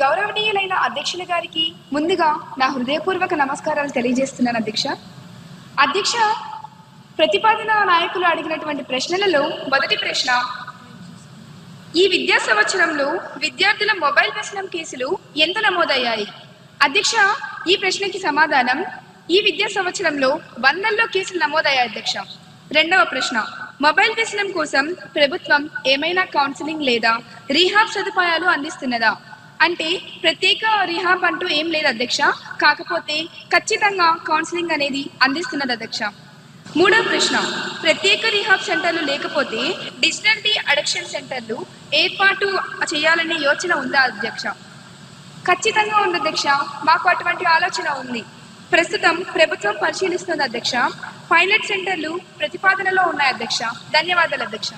గౌరవనీయులైన అధ్యక్షుల గారికి ముందుగా నా హృదయపూర్వక నమస్కారాలు తెలియజేస్తున్నాను అధ్యక్ష. అధ్యక్ష ప్రతిపాదన నాయకులు అడిగినటువంటి ప్రశ్నలలో మొదటి ప్రశ్న ఈ విద్యా సంవత్సరంలో విద్యార్థుల మొబైల్ వ్యసనం కేసులు ఎంత నమోదయ్యాయి? అధ్యక్ష ఈ ప్రశ్నకి సమాధానం ఈ విద్యా సంవత్సరంలో వందల్లో కేసులు నమోదయ్యాయి అధ్యక్ష. రెండవ ప్రశ్న మొబైల్ వ్యసనం కోసం ప్రభుత్వం ఏమైనా కౌన్సిలింగ్ లేదా రీహాబ్ సదుపాయాలు అందిస్తున్నదా? అంటే ప్రత్యేక రిహాబ్ అంటూ ఏం లేదు అధ్యక్ష. కాకపోతే ఖచ్చితంగా కౌన్సిలింగ్ అనేది అందిస్తున్నది అధ్యక్ష. మూడవ ప్రశ్న. ప్రత్యేక రిహాబ్ సెంటర్లు లేకపోతే డిజిటల్ టీ అడక్షన్ సెంటర్లు ఏర్పాటు చేయాలనే యోచన ఉందా అధ్యక్ష? ఖచ్చితంగా ఉంది అధ్యక్ష. మాకు అటువంటి ఆలోచన ఉంది. ప్రస్తుతం ప్రభుత్వం పరిశీలిస్తుంది అధ్యక్ష. పైలట్ సెంటర్లు ప్రతిపాదనలో ఉన్నాయి అధ్యక్ష. ధన్యవాదాలు అధ్యక్ష.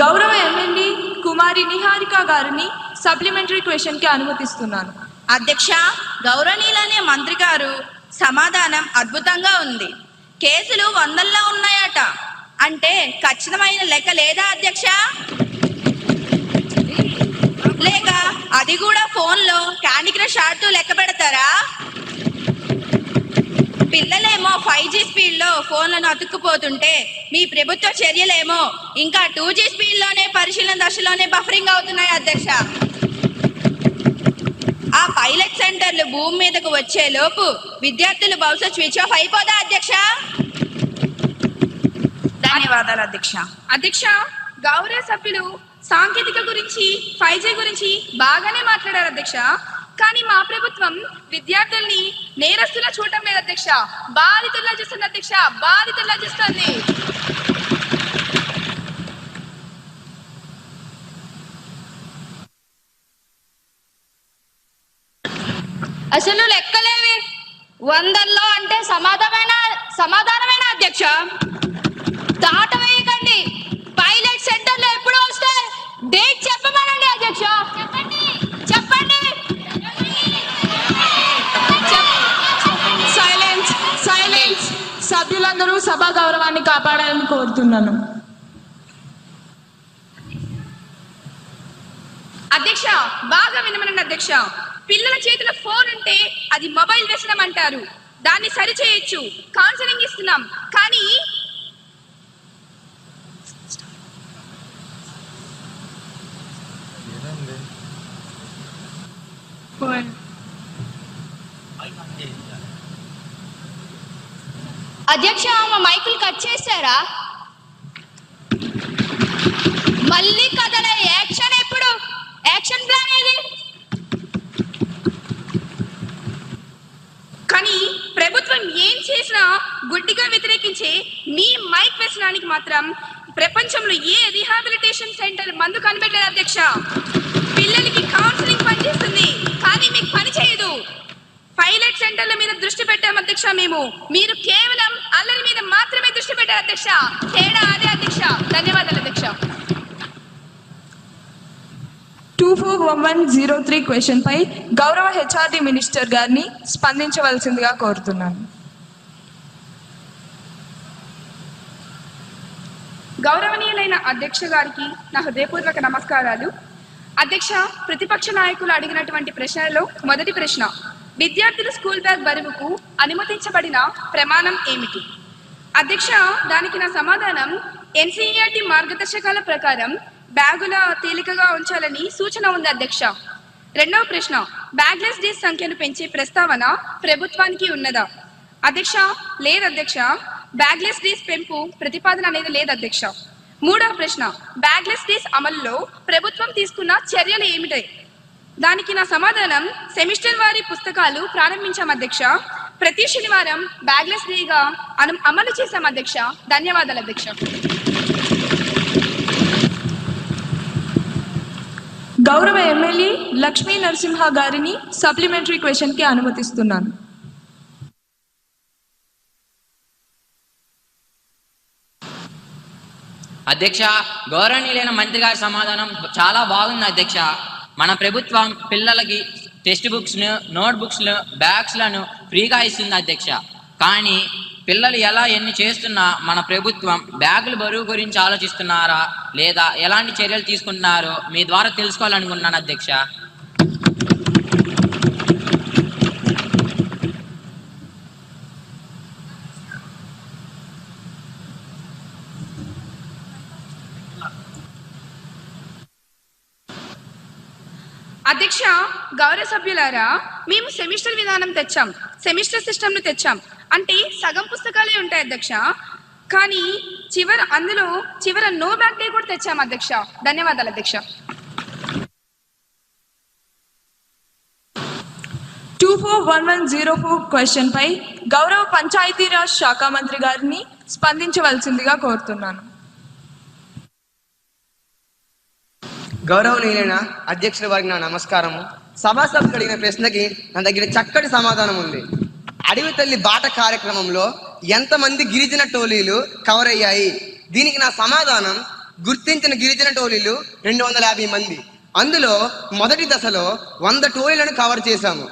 గౌరవ ఎమ్మెల్యే కుమారి నిహారిక గారిని సప్లిమెంటరీ క్వశ్చన్కి అనుమతిస్తున్నాను. అధ్యక్ష గౌరవనీయులనే మంత్రి గారు సమాధానం అద్భుతంగా ఉంది. కేసులు వందల్లో ఉన్నాయట. అంటే ఖచ్చితమైన లెక్క లేదా అధ్యక్ష? లేక అది కూడా ఫోన్లో క్యాండీ క్రష్ ఆడుతూ లెక్క పెడతారా? పిల్లలేమో ఫైవ్ జీ స్పీడ్లో ఫోన్లను అతుక్కుపోతుంటే మీ ప్రభుత్వ చర్యలేమో ఇంకా టూ జీ స్పీడ్లోనే పరిశీలన దశలోనే బఫరింగ్ అవుతున్నాయి అధ్యక్ష. ఆ పైలట్ సెంటర్లు భూమి మీదకు వచ్చే లోపు విద్యార్థులు బహుశా స్విచ్ ఆఫ్ అయిపోదా అధ్యక్ష? ధన్యవాదాలు అధ్యక్ష. అధ్యక్ష గౌరవ సభ్యులు సాంకేతిక గురించి ఫైవ్ జీ గురించి బాగానే మాట్లాడారు అధ్యక్ష. కానీ మా ప్రభుత్వం విద్యార్థుల్ని నేరస్తులా చూడటం లేదు అధ్యక్ష బాధితుల్లా చూస్తుంది అధ్యక్ష బాధితుల్లా చూస్తుంది. అసలు లెక్కలేవి. వందల్లో అంటే సమాధానమైన సమాధానమైన అధ్యక్ష. దాట సభ్యులందరూ సభా గౌరవాన్ని కాపాడాలని కోరుతున్నాను. అధ్యక్ష బాగా వినమనండి అధ్యక్ష. పిల్లల చేతిలో ఫోన్ ఉంటే అది మొబైల్ వ్యసనం అంటారు. దాన్ని సరి చేయొచ్చు కౌన్సిలింగ్ ఇస్తున్నాం. కానీ అధ్యక్ష మా మైకులు కట్ చేశారా? మళ్ళీ కథల యాక్షన్ ఎప్పుడు? యాక్షన్ ప్లాన్ ఏది? కానీ ప్రభుత్వం ఏం చేసినా గుడ్డిగా వ్యతిరేకించే మీ మైక్ వ్యసనానికి మాత్రం ప్రపంచంలో ఏ రీహాబిలిటేషన్ సెంటర్ మందు కనిపెట్టలేదు అధ్యక్ష. పిల్లలకి కౌన్సిలింగ్ పనిచేస్తుంది కానీ మీకు పని చేయదు. పైలట్ సెంటర్ల మీద దృష్టి పెట్టాం అధ్యక్ష మేము. మీరు కేవలం అల్లరి మీద మాత్రమే దృష్టి పెట్టారు అధ్యక్ష. తేడా అదే అధ్యక్ష. ధన్యవాదాలు అధ్యక్ష. Two four one one zero three question పై గౌరవ హెచ్ఆర్డి మినిస్టర్ గారిని స్పందించవలసిందిగా కోరుతున్నాను. గౌరవనీయులైన అధ్యక్ష గారికి నా హృదయపూర్వక నమస్కారాలు. అధ్యక్ష ప్రతిపక్ష నాయకులు అడిగినటువంటి ప్రశ్నలలో మొదటి ప్రశ్న విద్యార్థుల స్కూల్ బ్యాగ్ బరువుకు అనుమతించబడిన ప్రమాణం ఏమిటి? అధ్యక్ష దానికి నా సమాధానం ఎన్సీఈఆర్టీ మార్గదర్శకాల ప్రకారం బ్యాగుల తేలికగా ఉంచాలని సూచన ఉంది అధ్యక్ష. రెండవ ప్రశ్న బ్యాగ్లెస్ డేస్ సంఖ్యను పెంచే ప్రస్తావన ప్రభుత్వానికి ఉన్నదా? అధ్యక్ష లేదు అధ్యక్ష. బ్యాగ్లెస్ డేస్ పెంపు ప్రతిపాదన అనేది లేదు అధ్యక్ష. మూడవ ప్రశ్న బ్యాగ్లెస్ డేస్ అమలులో ప్రభుత్వం తీసుకున్న చర్యలు ఏమిటాయి దానికి నా సమాధానం సెమిస్టర్ వారి పుస్తకాలు ప్రారంభించాం అధ్యక్ష. ప్రతి శనివారం బ్యాగ్లెస్ డేగా అను అమలు చేశాం అధ్యక్ష. ధన్యవాదాలు అధ్యక్ష. గౌరవ ఎమ్మెల్యే లక్ష్మీ నరసింహ గారిని సప్లిమెంటరీ క్వశ్చన్కి అనుమతిస్తున్నాను. అధ్యక్ష గౌరవనీయులైన మంత్రి గారి సమాధానం చాలా బాగుంది అధ్యక్ష. మన ప్రభుత్వం పిల్లలకి టెక్స్ట్ బుక్స్ను నోట్ బుక్స్ను బ్యాగ్స్లను ఫ్రీగా ఇస్తుంది అధ్యక్ష. కానీ పిల్లలు ఎలా ఎన్ని చేస్తున్నా మన ప్రభుత్వం బ్యాగుల బరువు గురించి ఆలోచిస్తున్నారా లేదా ఎలాంటి చర్యలు తీసుకుంటున్నారో మీ ద్వారా తెలుసుకోవాలనుకుంటున్నాను అధ్యక్ష. అధ్యక్ష గౌరవ సభ్యులారా మేము సెమిస్టర్ విధానం తెచ్చాం. సెమిస్టర్ సిస్టమ్ను తెచ్చాం. అంటే సగం పుస్తకాలే ఉంటాయి అధ్యక్ష. కానీ చివర అందులో చివర నో బ్యాక్ డే కూడా తెచ్చాం అధ్యక్ష. ధన్యవాదాలు అధ్యక్ష. Two four one one zero four question పై గౌరవ పంచాయతీరాజ్ శాఖ మంత్రి గారిని స్పందించవలసిందిగా కోరుతున్నాను. గౌరవనీయులైన అధ్యక్షుల వారికి నా నమస్కారము. సభా అడిగిన ప్రశ్నకి నా దగ్గర చక్కటి సమాధానం ఉంది. అడవి తల్లి బాట కార్యక్రమంలో ఎంతమంది గిరిజన టోలీలు కవర్ అయ్యాయి దీనికి నా సమాధానం గుర్తించిన గిరిజన టోలీలు రెండు వందల యాభై మంది. అందులో మొదటి దశలో వంద టోలీలను కవర్ చేశాము.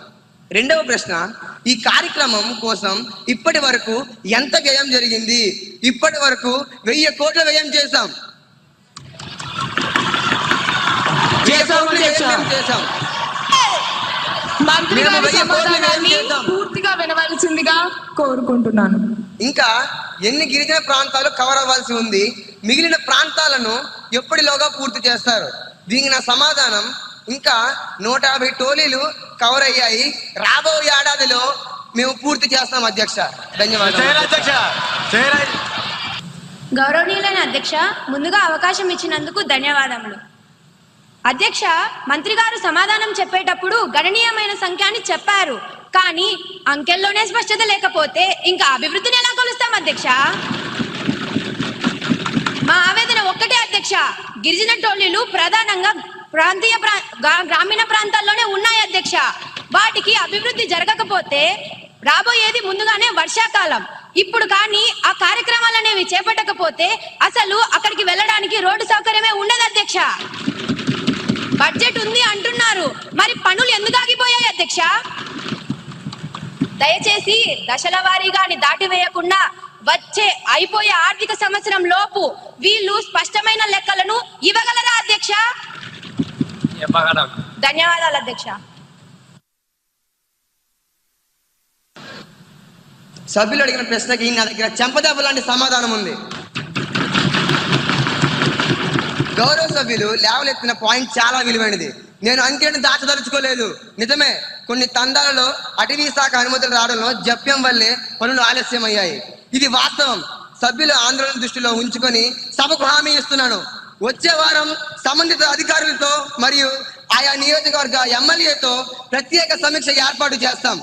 రెండవ ప్రశ్న ఈ కార్యక్రమం కోసం ఇప్పటి వరకు ఎంత వ్యయం జరిగింది? ఇప్పటి వరకు వెయ్యి కోట్ల వ్యయం చేశాం వెయ్యి కోట్ల వ్యయం మేము చేశాం మంత్రి గారి సమాధానాన్ని. పూర్తిగా వినవలసిందిగా కోరుకుంటున్నాను. ఇంకా ఎన్ని గిరిజన ప్రాంతాలు కవర్ అవ్వాల్సి ఉంది మిగిలిన ప్రాంతాలను ఎప్పటిలోగా పూర్తి చేస్తారు? దీనికి నా సమాధానం ఇంకా నూట యాభై టోలీలు కవర్ అయ్యాయి. రాబో ఏడాదిలో మేము పూర్తి చేస్తాం అధ్యక్ష. ధన్యవాదాలు గౌరవనీయులైన అధ్యక్ష ముందుగా అవకాశం ఇచ్చినందుకు ధన్యవాదములు. అధ్యక్ష మంత్రి గారు సమాధానం చెప్పేటప్పుడు గణనీయమైన సంఖ్య అని చెప్పారు. కానీ అంకెల్లోనే స్పష్టత లేకపోతే ఇంకా అభివృద్ధిని ఎలా కొలుస్తాం అధ్యక్ష? మా ఆవేదన ఒక్కటే అధ్యక్ష. గిరిజన టోలీలు ప్రధానంగా ప్రాంతీయ ప్రా- గ్రామీణ ప్రాంతాల్లోనే ఉన్నాయి అధ్యక్ష. వాటికి అభివృద్ధి జరగకపోతే రాబోయేది ముందుగానే వర్షాకాలం. ఇప్పుడు కానీ ఆ కార్యక్రమాలు అనేవి చేపట్టకపోతే అసలు అక్కడికి వెళ్ళడానికి రోడ్డు సౌకర్యమే ఉండదు అధ్యక్ష. బడ్జెట్ ఉంది అంటున్నారు. మరి పనులు ఎందుకు ఆగిపోయాయి అధ్యక్ష? దయచేసి దశల వారీగాని దాటివేయకుండా వచ్చే అయిపోయే ఆర్థిక సంవత్సరం లోపు వీళ్ళు స్పష్టమైన లెక్కలను ఇవ్వగలరా అధ్యక్ష? ధన్యవాదాలు అధ్యక్ష. సభ్యులు అడిగిన ప్రశ్నకి నా దగ్గర చెంపదెబ్బ లాంటి సమాధానం ఉంది. గౌరవ సభ్యులు లేవలెత్తిన పాయింట్ చాలా విలువైనది. నేను అంకెను దాచదలుచుకోలేదు. నిజమే కొన్ని తండాలలో అటవీ శాఖ అనుమతులు రావడంలో జప్యం వల్లే పనులు ఆలస్యమయ్యాయి. ఇది వాస్తవం. సభ్యుల ఆందోళన దృష్టిలో ఉంచుకొని సభకు హామీ ఇస్తున్నాను. వచ్చే వారం సంబంధిత అధికారులతో మరియు ఆయా నియోజకవర్గ ఎమ్మెల్యేతో ప్రత్యేక సమీక్ష ఏర్పాటు చేస్తాం.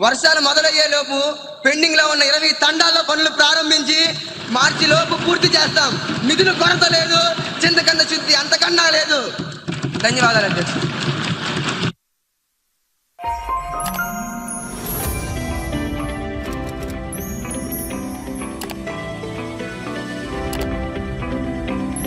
వర్షాలు మొదలయ్యే లోపు పెండింగ్లో ఉన్న ఇరవై తండాల్లో పనులు ప్రారంభించి మార్చి లోపు పూర్తి చేస్తాం. నిధులు కొరత లేదు. ధన్యవాదాలు అధ్యక్షుడు